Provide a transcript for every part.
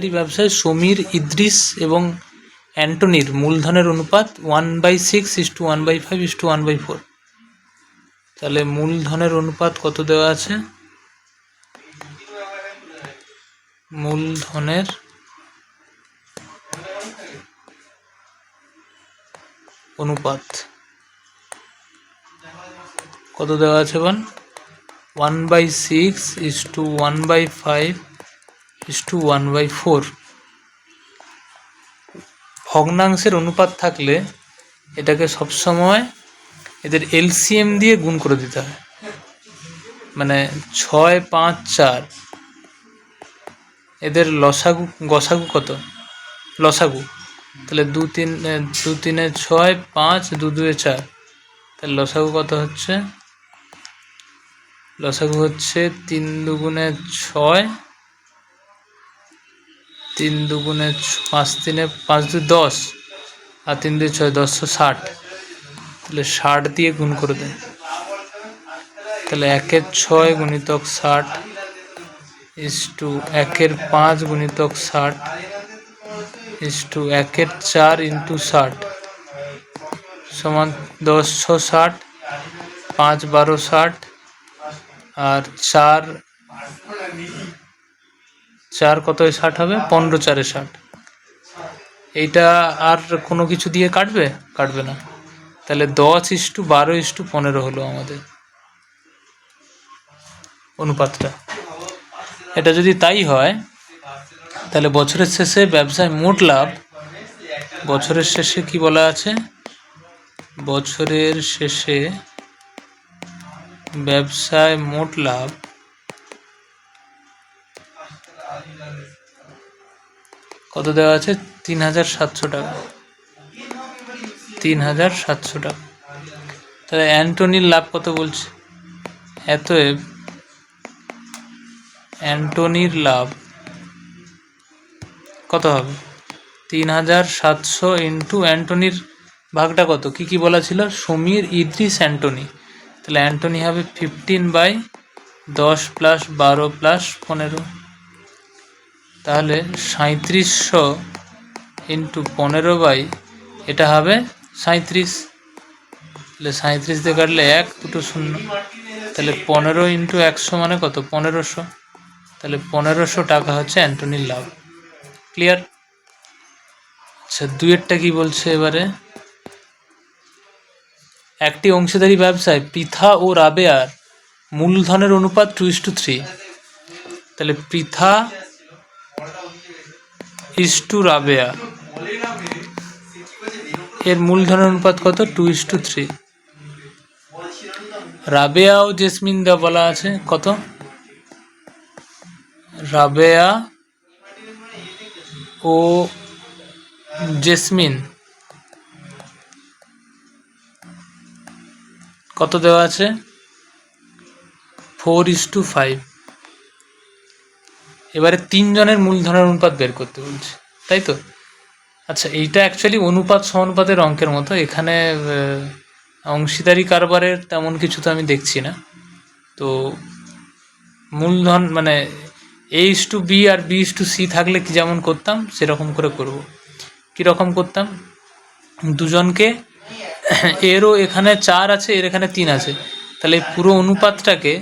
অংশীদারি ব্যবসায় সমীর, ইদ্রিস এবং অ্যান্টনির মূলধনের অনুপাত one by six is to one by five is to one by four. তাহলে মূলধনের অনুপাত কত দেওয়া আছে? মূলধনের অনুপাত কত দেওয়া আছে বান one by six is to one by five is to one by four ভগ্নাংশের অনুপাত থাকলে এটাকে সবসময় এদের এলসিএম দিয়ে গুণ করে দিতে হয়। মানে ছয়, পাঁচ, চার। এদের লসাগু, গসাগু কত? লসাগু। তাহলে দু তিন, দু তিনে ছয়, পাঁচ, দু দুয়ে চার। তাহলে লসাগু কত হচ্ছে? লসাগু হচ্ছে তিন দুগুণে ছয় তিন দুগুণে পাঁচ তিনে, পাঁচ দু দশ, আর তিন দুই ছয় দশশো ষাট। তাহলে ষাট দিয়ে গুণ করে দেয় তাহলে একের ছয় গুণিতক ষাট ইস টু একের পাঁচ গুণিতক ষাট ইস টু একের চার ইন্টু ষাট। সমান দশ ছ ষাট, পাঁচ বারো ষাট, আর চার চার কত ষাট হবে? পনেরো চারে ষাট। এইটা আর কোনো কিছু দিয়ে কাটবে? কাটবে না। তাহলে দশ ইস্টু বারো ইস্টু পনেরো হলো আমাদের অনুপাতটা। এটা যদি তাই হয়, তাহলে বছরের শেষে ব্যবসায় মোট লাভ, বছরের শেষে কি বলা আছে? বছরের শেষে ব্যবসায় মোট লাভ কত দেওয়া আছে? তিন হাজার সাতশো টাকা। তিন হাজার সাতশো টাকা। তাহলে অ্যান্টনির লাভ কত বলছে? এতএব অ্যান্টনির লাভ কত হবে? তিন হাজার সাতশো ইন্টু অ্যান্টনির ভাগটা কত? কি কি বলা ছিল? সমীর ইদ্রিস অ্যান্টনি। তাহলে অ্যান্টনি হবে ফিফটিন বাই দশ প্লাস বারো প্লাস পনেরো। তাহলে সাঁত্রিশশো ইন্টু পনেরো বাই এটা হবে সাঁত্রিশ তাহলে সাঁত্রিশ দিয়ে কাটলে এক, দুটো শূন্য। তাহলে পনেরো ইন্টু একশো মানে কত? পনেরোশো। তাহলে পনেরোশো টাকা হচ্ছে অ্যান্টনির লাভ। ক্লিয়ার আচ্ছা দুয়েরটা কি বলছে এবারে? একটি অংশীদারি ব্যবসায় পৃথা ও রাবেয়ার মূলধনের অনুপাত টু ইস টু থ্রি তাহলে পৃথা ইস টু রাবেয়া এর মূলধনের অনুপাত কত? Two is to three Rabeya ও জেসমিন দা বলা আছে কত? রাবেয়া ও জেসমিন কত দেওয়া আছে? ফোর ইস টু ফাইভ এবারে তিনজনের মূলধনের অনুপাত বের করতে বলছে, তাই তো? আচ্ছা এইটা অ্যাকচুয়ালি অনুপাত সমানুপাতের অঙ্কের মতো। এখানে অংশীদারি কারবারের তেমন কিছু তো আমি দেখছি না। তো মূলধন মানে এ ইস টু বি আর বি টু সি থাকলে কি যেমন করতাম, সেরকম করে করব। কীরকম করতাম? দুজনকে, এরও এখানে চার আছে, এর এখানে তিন আছে। তাহলে পুরো অনুপাতটাকে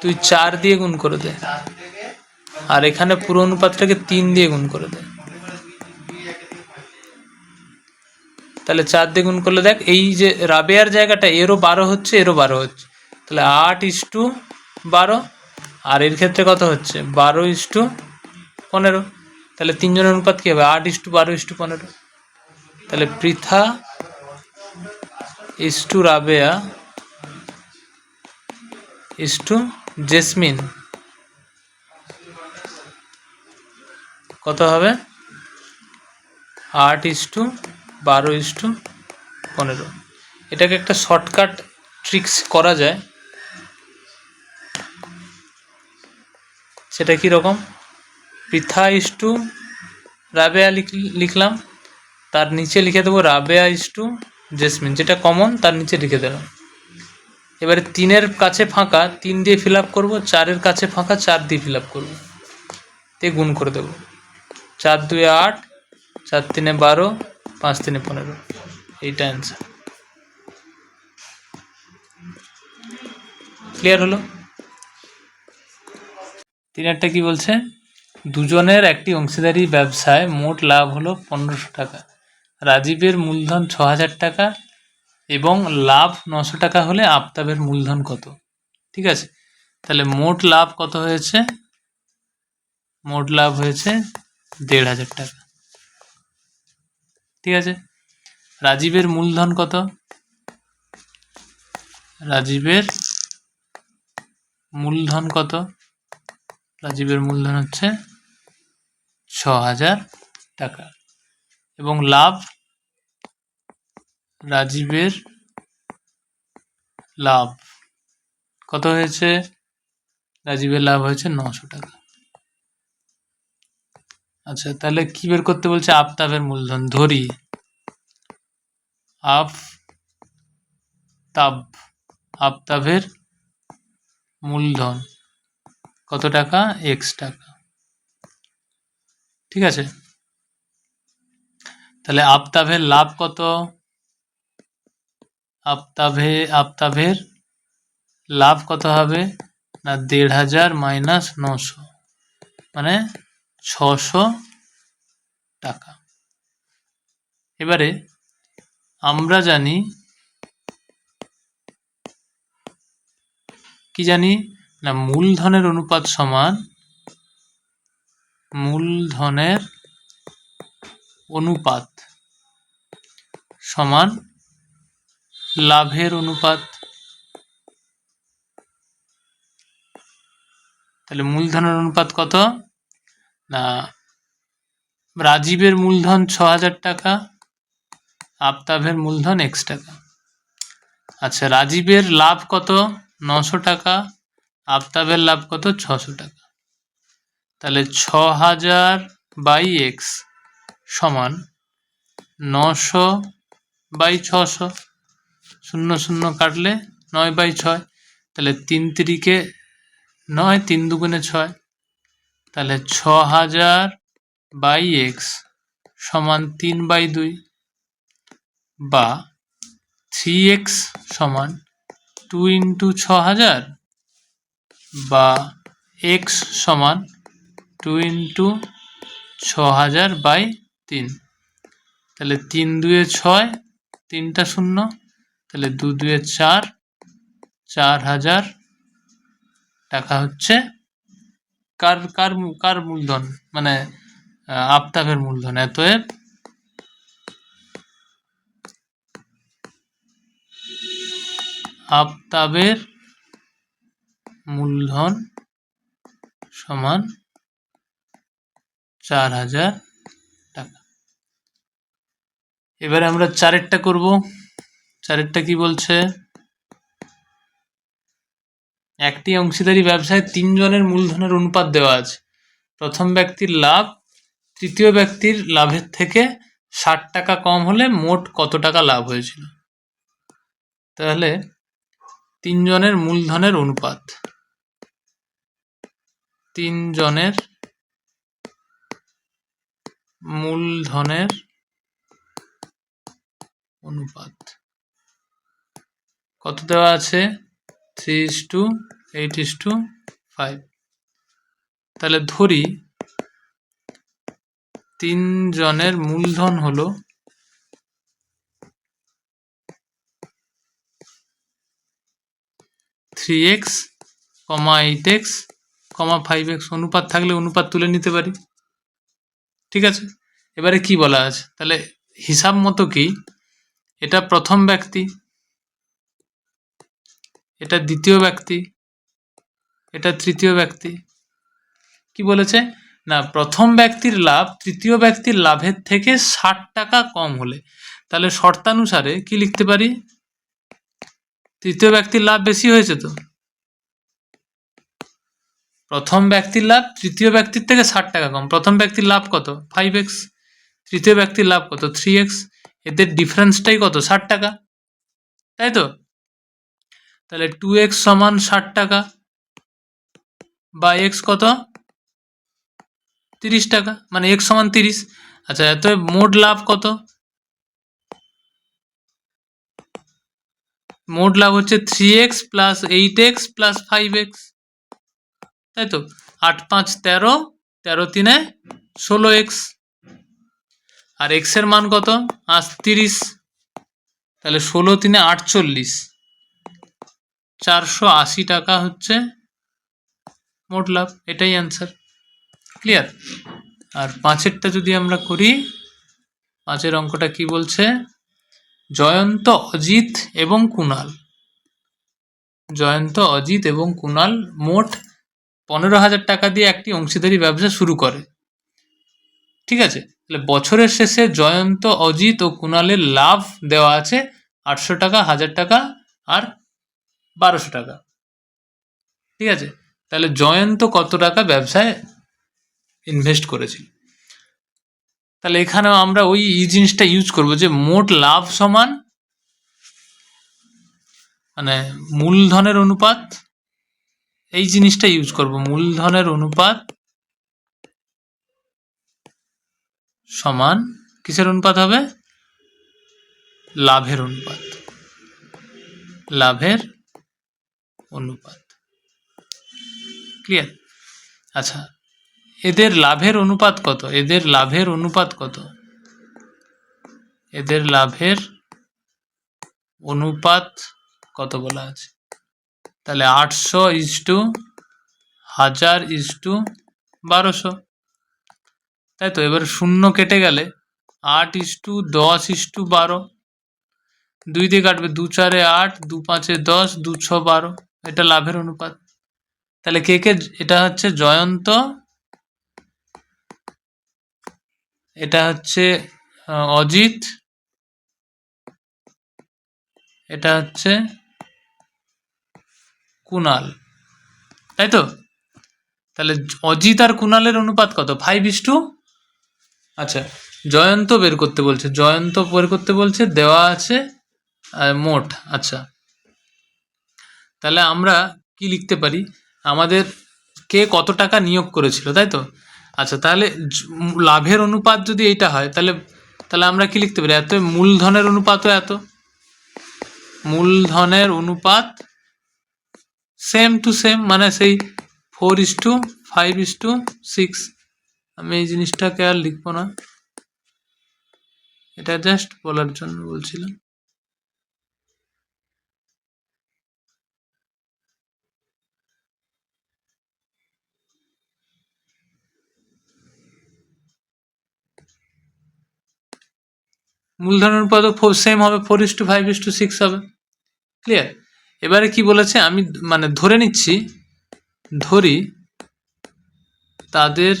তুই চার দিয়ে গুণ করে দে। আর এখানে পুরো অনুপাতটাকে তিন দিয়ে গুণ করে দেয়। তাহলে চার দিয়ে গুণ করলে দেখ, এই যে রাবেয়ার জায়গাটা, এরও বারো হচ্ছে, এরও বারো হচ্ছে। তাহলে আট ইস টু বারো, আর এর ক্ষেত্রে কত হচ্ছে? বারো ইস টু পনেরো। তাহলে তিনজনের অনুপাত কী হবে? আট ইস টু বারো ইস টু পনেরো। তাহলে Pritha is to Rabeya, is to Jasmine. কত হবে? আট ইস টু বারো ইস টু পনেরো। এটাকে একটা শর্টকাট ট্রিক্স করা যায়। সেটা রকম? পৃথা ইস টু রাবেয়া লিখ- লিখলাম। তার নিচে লিখে দেবো রাবেয়া ইস টু জেসমিন। যেটা কমন তার নিচে লিখে দিলাম। এবারে তিনের কাছে ফাঁকা, তিন দিয়ে ফিল আপ করব, চারের কাছে ফাঁকা, চার দিয়ে ফিল আপ করব। দিয়ে গুণ করে দেবো। চার দুয়ে আট, চার তিনে বারো, পাঁচ তিনে পনেরো। এইটা অ্যান্সার ক্লিয়ার হলো? তিনেরটা কি বলছে? দুজনের একটি অংশীদারি ব্যবসায় মোট লাভ হলো পনেরোশো টাকা। রাজীবের মূলধন ছ হাজার টাকা এবং লাভ নশো টাকা হলে আফতাবের মূলধন কত? ঠিক আছে? তাহলে মোট লাভ কত হয়েছে? মোট লাভ হয়েছে দেড় হাজার টাকা। ঠিক আছে? রাজীবের মূলধন কত? রাজীবের মূলধন কত? রাজীবের মূলধন হচ্ছে ছ হাজার টাকা। এবং লাভ? রাজীবের লাভ কত হয়েছে? রাজীবের লাভ হয়েছে নশো টাকা। আচ্ছা তাহলে কি বের করতে বলছে? আফতাবের মূলধন, ধরি। আফ তাব আফতাবের মূলধন। কত টাকা? এক্স টাকা। ঠিক আছে। তাহলে আফতাবের লাভ কত? আফতাবে, আফতাবের লাভ কত হবে? না, দেড় হাজার মাইনাস নশো। মানে ছশো টাকা। এবারে আমরা জানি কি জানি? না, মূলধনের অনুপাত সমান মূলধনের অনুপাত সমান লাভের অনুপাত। তাহলে মূলধনের অনুপাত কত? না, রাজীবের মূলধন ছ হাজার টাকা, আফতাবের মূলধন এক্স টাকা। আচ্ছা রাজীবের লাভ কত? নশো টাকা, আফতাবের লাভ কত? ছশো টাকা। তাহলে ছ হাজার বাই এক্স সমান নশো বাই ছশো। শূন্য শূন্য কাটলে নয় বাই ছয়, তাহলে তিন তিরিকে নয়, তিন দুগুণে ছয়। তাহলে ছ হাজার বাই এক্স সমান তিন বাই দুই বা থ্রি এক্স সমান টু ইন্টু ছ হাজার বা এক্স সমান টু ইন্টু ছ হাজার বাই তিন। তাহলে তিন দুয়ে ছয়, তিনটা শূন্য। তাহলে দু দুয়ে চার চার হাজার টাকা হচ্ছে কার কার কার মূলধন? মানে আফতাবের মূলধন এতএব আফতাবের মূলধন সমান চার হাজার টাকা। এবারে আমরা চারেরটা করব। চারেরটা কি বলছে? একটি অংশীদারি ব্যবসায় তিনজনের মূলধনের অনুপাত দেওয়া আছে। প্রথম ব্যক্তির লাভ, তৃতীয় ব্যক্তির লাভের থেকে ষাট টাকা কম হলে মোট কত টাকা লাভ হয়েছিল? তাহলে তিনজনের মূলধনের অনুপাত। তিনজনের মূলধনের অনুপাত। কত দেওয়া আছে? Three is to eight is to five তাহলে ধরি তিনজনের মূলধন হলো three x comma eight x comma five x অনুপাত থাকলে অনুপাত তুলে নিতে পারি। ঠিক আছে? এবারে কি বলা আছে? তাহলে হিসাব মতো কি? এটা প্রথম ব্যক্তি এটা দ্বিতীয় ব্যক্তি, এটা তৃতীয় ব্যক্তি। কি বলেছে? না, প্রথম ব্যক্তির লাভ তৃতীয় ব্যক্তির লাভের থেকে ষাট টাকা কম হলে। তাহলে শর্তানুসারে কি লিখতে পারি? তৃতীয় ব্যক্তির লাভ বেশি হয়েছে তো। প্রথম ব্যক্তির লাভ তৃতীয় ব্যক্তির থেকে ষাট টাকা কম। প্রথম ব্যক্তির লাভ কত? ফাইভ এক্স তৃতীয় ব্যক্তির লাভ কত? থ্রি এক্স এদের ডিফারেন্সটাই কত? ষাট টাকা। তাই তো? তাহলে টু এক্স সমান ষাট টাকা বা এক্স কত? তিরিশ টাকা মানে এক সমান তিরিশ। আচ্ছা এত মোট লাভ কত? মোট লাভ হচ্ছে three x plus eight x plus five x তাই তো? আট পাঁচ তেরো তেরো তিনে ষোলো এক্স আর এক্সের মান কত? আজ তিরিশ। তাহলে ষোলো তিনে আটচল্লিশ। চারশো আশি টাকা হচ্ছে। মোট লাভ, এটাই অ্যান্সার ক্লিয়ার আর পাঁচেরটা যদি আমরা করি, পাঁচের অঙ্কটা কি বলছে? জয়ন্ত, অজিত এবং কুণাল জয়ন্ত, অজিত এবং কুণাল মোট পনেরো হাজার টাকা দিয়ে একটি অংশীদারি ব্যবসা শুরু করে। ঠিক আছে? তাহলে বছরের শেষে জয়ন্ত, অজিত ও কুণালের লাভ দেওয়া আছে আটশো টাকা, হাজার টাকা আর বারোশো টাকা। ঠিক আছে? তাহলে জয়ন্ত কত টাকা ব্যবসায় ইনভেস্ট করেছিল? তাহলে এখানেও আমরা ওই এই জিনিসটা ইউজ করব যে মোট লাভ সমান মানে মূলধনের অনুপাত, এই জিনিসটা ইউজ করব। মূলধনের অনুপাত সমান কিসের অনুপাত হবে? লাভের অনুপাত। লাভের অনুপাত। ক্লিয়ার আচ্ছা এদের লাভের অনুপাত কত? এদের লাভের অনুপাত কত? এদের লাভের অনুপাত কত বলা আছে? তাহলে আটশো ইজ টু হাজার ইজ টু বারোশো। তাই তো, এবার শূন্য কেটে গেলে আট ইস টু দশ ইস টু বারো। দুই দিয়ে কাটবে, দু চারে আট, দু পাঁচে দশ, দু ছ বারো। এটা লাভের অনুপাত। তাহলে কে কে, এটা হচ্ছে জয়ন্ত, এটা হচ্ছে অজিত, এটা হচ্ছে কুনাল। তাই তো? তাহলে অজিত আর কুনালের অনুপাত কত? ফাইভ ইস টু আচ্ছা জয়ন্ত বের করতে বলছে, জয়ন্ত বের করতে বলছে, দেওয়া আছে মোট আচ্ছা। তাহলে আমরা কি লিখতে পারি? আমাদের কে কত টাকা নিয়োগ করেছিল, তাই তো? আচ্ছা তাহলে লাভের অনুপাত যদি এইটা হয়, তাহলে তাহলে আমরা কি লিখতে পারি? এত মূলধনের অনুপাতও এত। মূলধনের অনুপাত সেম টু সেম মানে সেই four is to five is to six আমি এই জিনিসটাকে আর লিখব না। এটা জাস্ট বলার জন্য বলছিলাম। মূলধন অনুপাত সেম হবে four is to five is to six হবে। ক্লিয়ার এবারে কি বলেছে? আমি মানে ধরে নিচ্ছি, ধরি, তাদের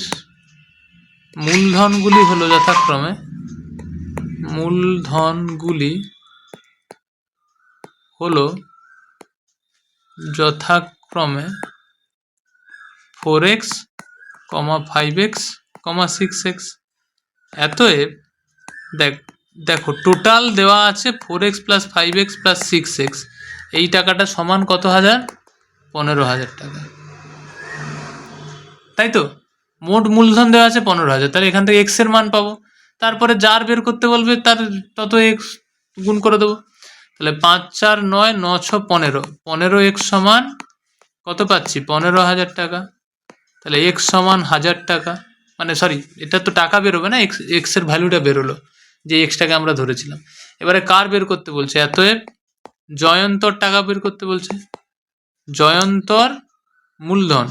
মূলধনগুলি হলো যথাক্রমে, মূলধনগুলি হলো যথাক্রমে four x comma five x comma six x এতএব, দেখ দেখো টোটাল দেওয়া আছে four x plus five x plus six x এই টাকাটা সমান কত হাজার? পনেরো হাজার টাকা। তাই তো? মোট মূলধন দেওয়া আছে পনেরো হাজার। তাহলে এখান থেকে এক্সের মান পাবো। তারপরে যার বের করতে বলবে, তার তত এক্স গুণ করে দেবো। তাহলে পাঁচ, চার, নয়, ন, ছ, পনেরো। পনেরো এক্স সমান কত পাচ্ছি? পনেরো হাজার টাকা। তাহলে এক্স সমান হাজার টাকা। মানে সরি এটা তো টাকা বেরোবে না এক্স এক্সের ভ্যালুটা বেরোলো। যে এক্সটাকে আমরা ধরেছিলাম। এবারে কার বের করতে বলছে? এতএব জয়ন্তর টাকা বের করতে বলছে। জয়ন্তর মূলধন।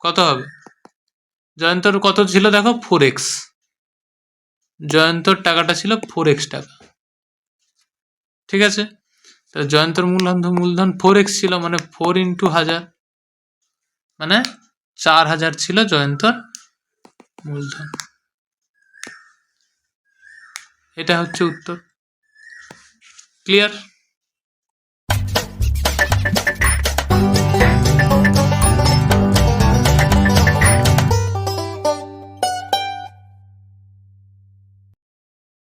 কত হবে? জয়ন্তর কত ছিল দেখো? ফোর এক্স জয়ন্তর টাকাটা ছিল ফোর এক্স টাকা। ঠিক আছে? তাহলে জয়ন্তর মূলধন মূলধন ফোর এক্স ছিল মানে ফোর ইন্টু হাজার। মানে চার হাজার ছিল জয়ন্তর মূলধন। এটা হচ্ছে উত্তর। ক্লিয়ার